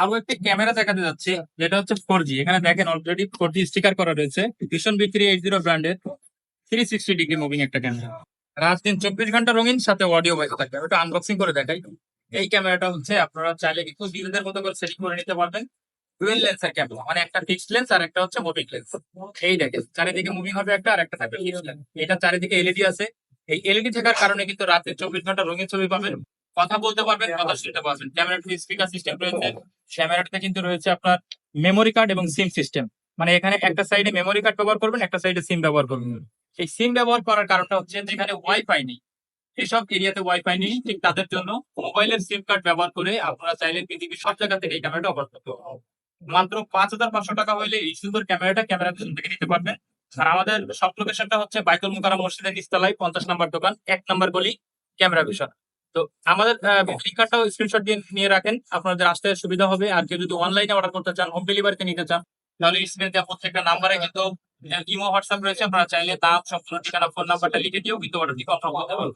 আরও একটি ক্যামেরা দেখাতে যাচ্ছে, যেটা হচ্ছে ফোর জি এখানে দেখেন অলরেডি ফোর জি স্টিকার করা রয়েছে। Vision B three eight zero ব্র্যান্ডের থ্রি সিক্সটি ডিগ্রি মুভিং একটা ক্যামেরা রাত দিন চব্বিশ ঘণ্টা রঙিন, সাথে অডিও বাইক থাকবে। ওটা আনবক্সিং করে দেখাই। এই ক্যামেরাটা হচ্ছে, আপনারা চাইলে একটু নিজেদের মতো করে সেটিং করে নিতে পারবেন। ডুয়েল লেন্সের ক্যামেরা মানে একটা ফিক্সড লেন্স আর একটা হচ্ছে মুভিং লেন্স এই দেখেন, চারিদিকে মুভিং হবে একটা আর একটা থাকবে। এটা চারিদিকে এলইডি আছে। এই এলইডি থাকার কারণে কিন্তু রাতে চব্বিশ ঘণ্টা রঙিন ছবি পাবেন। কথা বলতে পারবেন কথা শুনতে পারবেন। ক্যামেরাটি স্পিকার সিস্টেম রয়েছে? ক্যামেরাটাতে কিন্তু রয়েছে আপনার মেমোরি কার্ড এবং সিম সিস্টেম মানে এখানে একটা সাইডে মেমোরি কার্ড ব্যবহার করবেন একটা সাইডে সিম ব্যবহার করবেন। এই সিম ব্যবহার করার কারণটা হচ্ছে যেখানে ওয়াইফাই নেই। এসব এরিয়াতে ওয়াইফাই নেই ঠিক তাদের জন্য মোবাইলের সিম কার্ড ব্যবহার করে আপনারা চাইলে পৃথিবীর সব জায়গা থেকে এই ক্যামেরাটা অপারেট করতে মাত্র পাঁচ হাজার পাঁচশো টাকা হলে এই সুন্দর ক্যামেরাটা ক্যামেরা থেকে নিতে পারবেন। আর আমাদের সব লোকেশনটা হচ্ছে বাইকুল মুকারা মসজিদের নিচতলায় পঞ্চাশ নাম্বার দোকান এক নাম্বার গলি ক্যামেরা ভিশন তো আমাদের ফ্লিপকার্টটাও স্ক্রিনশট দিয়ে নিয়ে রাখেন। আপনাদের আসতে সুবিধা হবে। আর কেউ যদি অনলাইনে অর্ডার করতে চান হোম ডেলিভারিতে নিতে চান, তাহলে স্ক্রিনে দেওয়া প্রত্যেকটা নাম্বারে কিন্তু ইমো হোয়াটসঅ্যাপ রয়েছে। আপনারা চাইলে দাম সম্পূর্ণ ঠিকানা ফোন নাম্বারটা লিখে দিয়েও কিন্তু অর্ডার দিয়ে কথা বলতে পারবেন।